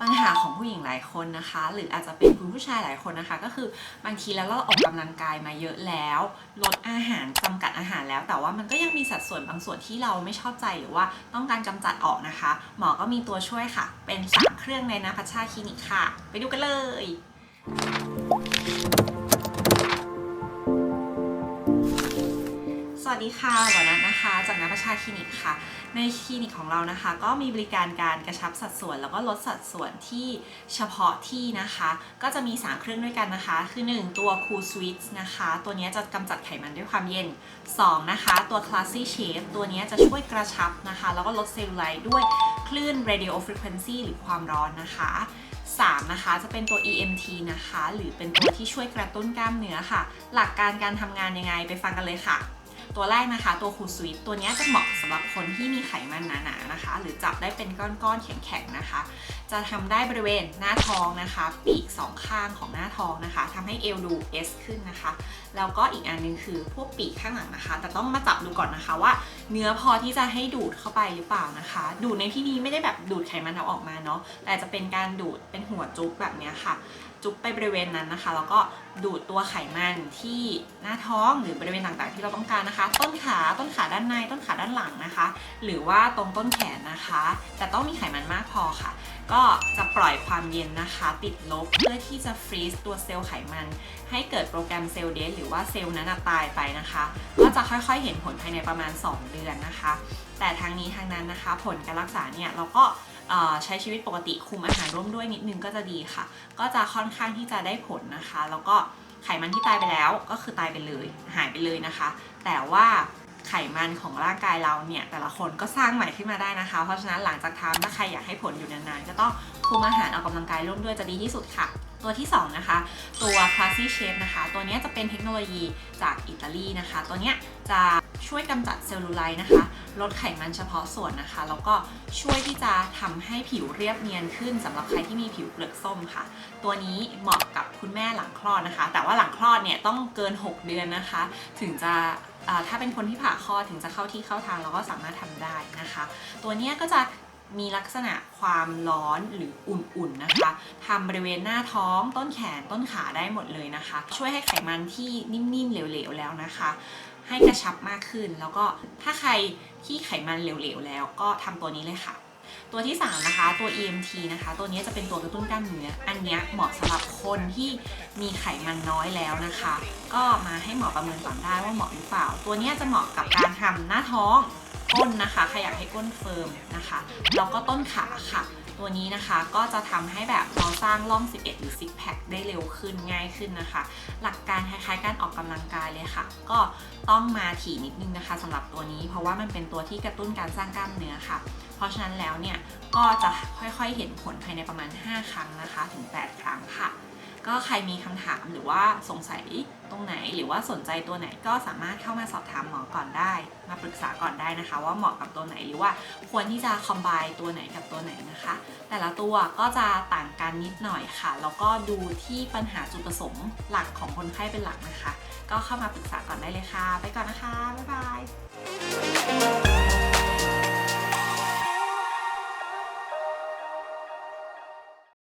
ปัญหาของผู้หญิงหลายคนนะคะ หรืออาจจะเป็นคุณผู้ชายหลายคนนะคะ ก็คือบางทีแล้วเราออกกำลังกายมาเยอะแล้ว ลดอาหารจำกัดอาหารแล้ว แต่ว่ามันก็ยังมีสัดส่วนบางส่วนที่เราไม่ชอบใจหรือว่าต้องการกำจัดออกนะคะ หมอก็มีตัวช่วยค่ะ เป็นสามเครื่องในนาพัชชาคลินิกค่ะ ไปดูกันเลย สวัสดีค่ะหมอนัทนะคะ จากนัทประชาคลินิกค่ะ ในคลินิกของเรานะคะ ก็มีบริการการกระชับสัดส่วน แล้วก็ลดสัดส่วนที่เฉพาะที่นะคะ ก็จะมี 3 เครื่องด้วยกันนะคะ คือ 1 ตัว Cool Sweet นะคะ ตัวนี้จะกำจัดไขมันด้วยความเย็น 2 นะคะ ตัว Classy Shape ตัวนี้จะช่วยกระชับนะคะ แล้วก็ลดเซลลูไลท์ด้วยคลื่น radio frequency หรือความร้อนนะคะ3นะคะจะเป็นตัว EMT นะคะ หรือเป็นตัวที่ช่วยกระตุ้นกล้ามเนื้อค่ะ หลักการการทำงานยังไงไปฟังกันเลยค่ะ ตัวแรกนะคะ ตัวคูสวิตตัวนี้จะเหมาะสำหรับคนที่มีไขมันหนาๆนะคะ หรือจับได้เป็นก้อนๆแข็งๆนะคะ จะทำได้บริเวณหน้าท้องนะคะ ปีกสองข้างของหน้าท้องนะคะทำให้เอวดู S ขึ้นนะคะ แล้วก็อีกอันหนึงคือพวกปีกข้างหลังนะคะ แต่ต้องมาจับดูก่อนนะคะว่า เนื้อพอที่จะให้ดูดเข้าไปหรือเปล่านะคะ ดูดในที่นี้ไม่ได้แบบดูดไขมันเอาออกมาเนาะแต่จะเป็นการดูดเป็นหัวจุ๊บแบบนี้ค่ะ จุ๊บไปบริเวณนั้นนะคะ แล้วก็ดูดตัวไขมันที่หน้าท้องหรือบริเวณต่างๆ ที่เราต้องการนะคะ ต้นขาต้นขาด้านใน ต้นขาด้านหลังนะคะ หรือว่าตรงต้นแขนนะคะ แต่ต้องมีไขมันมากพอค่ะ ก็จะปล่อยความเย็นนะคะ ติดลบเพื่อที่จะฟรีซตัวเซลล์ไขมัน ให้เกิดโปรแกรมเซลล์เดสหรือว่าเซลล์นั้นตายไปนะคะ ก็จะค่อยๆเห็นผลภายในประมาณ 2 เดือนนะคะ แต่ทางนี้ทางนั้นนะคะ ผลการรักษาเนี่ยเราก็ ใช้ชีวิตปกติคุมอาหารร่วมด้วยนิดนึงก็จะดีค่ะ ก็จะค่อนข้างที่จะได้ผลนะคะ แล้วก็ไขมันที่ตายไปแล้วก็คือตายไปเลยหายไปเลยนะคะ แต่ว่าไขมันของร่างกายเราเนี่ยแต่ละคนก็สร้างใหม่ขึ้นมาได้นะคะ เพราะฉะนั้นหลังจากทำถ้าใครอยากให้ผลอยู่นานๆ ก็ต้องคุมอาหารออกกำลังกายร่วมด้วยจะดีที่สุดค่ะ ตัวที่ 2 นะคะ ตัว Classy Shape นะคะ ตัวนี้จะเป็นเทคโนโลยีจากอิตาลีนะคะ ตัวเนี้ยจะ ช่วยกำจัดเซลลูไลท์นะคะ ลดไขมันเฉพาะส่วนนะคะ แล้วก็ช่วยที่จะทำให้ผิวเรียบเนียนขึ้นสำหรับใครที่มีผิวเปลือกส้มค่ะ ตัวนี้เหมาะกับคุณแม่หลังคลอดนะคะ แต่ว่าหลังคลอดเนี่ยต้องเกิน 6 เดือนนะคะ ถึงจะถ้าเป็นคนที่ผ่าคลอดถึงจะเข้าที่เข้าทางเราก็สามารถทำได้นะคะ ตัวนี้ก็จะมีลักษณะความร้อนหรืออุ่นๆนะคะทำบริเวณหน้าท้องต้นแขนต้นขาได้หมดเลยนะคะ ช่วยให้ไขมันที่นิ่มๆเหลวๆแล้วนะคะ ให้กระชับมากขึ้น แล้วก็ถ้าใครที่ไขมันเหลวๆแล้วก็ทำตัวนี้เลยค่ะตัวที่ 3 นะคะ ตัว EMT นะคะ ตัวนี้จะเป็นตัวกระตุ้นกล้ามเนื้อ อันนี้เหมาะสำหรับคนที่มีไขมันน้อยแล้วนะคะ ก็มาให้หมอประเมินก่อนได้ว่าเหมาะหรือเปล่า ตัวนี้จะเหมาะกับการทำหน้าท้องก้นนะคะใครอยากให้ก้นเฟิร์มนะคะ แล้วก็ต้นขาค่ะ ตัวนี้นะคะก็จะทำให้แบบเราสร้างร่อง 11 หรือ six pack ได้เร็วขึ้นง่ายขึ้นนะคะ หลักการคล้ายๆ การออกกำลังกายเลยค่ะ ก็ต้องมาถี่นิดนึงนะคะสำหรับตัวนี้ เพราะว่ามันเป็นตัวที่กระตุ้นการสร้างกล้ามเนื้อค่ะ เพราะฉะนั้นแล้วเนี่ยก็จะค่อยๆเห็นผลภายในประมาณ 5 ครั้งนะคะ ถึง 8 ครั้งค่ะ ก็ใครมีคำถามหรือว่าสงสัยตรงไหนหรือว่าสนใจตัวไหนก็สามารถเข้ามาสอบถามหมอก่อนได้ มาปรึกษาก่อนได้นะคะ ว่าเหมาะกับตัวไหนหรือว่าควรที่จะคอมไบตัวไหนกับตัวไหนนะคะ แต่ละตัวก็จะต่างกันนิดหน่อยค่ะแล้วก็ดูที่ปัญหาจุดประสงค์หลักของคนไข้เป็นหลักนะคะ ก็เข้ามาปรึกษาก่อนได้เลยค่ะ ไปก่อนนะคะบ๊ายบาย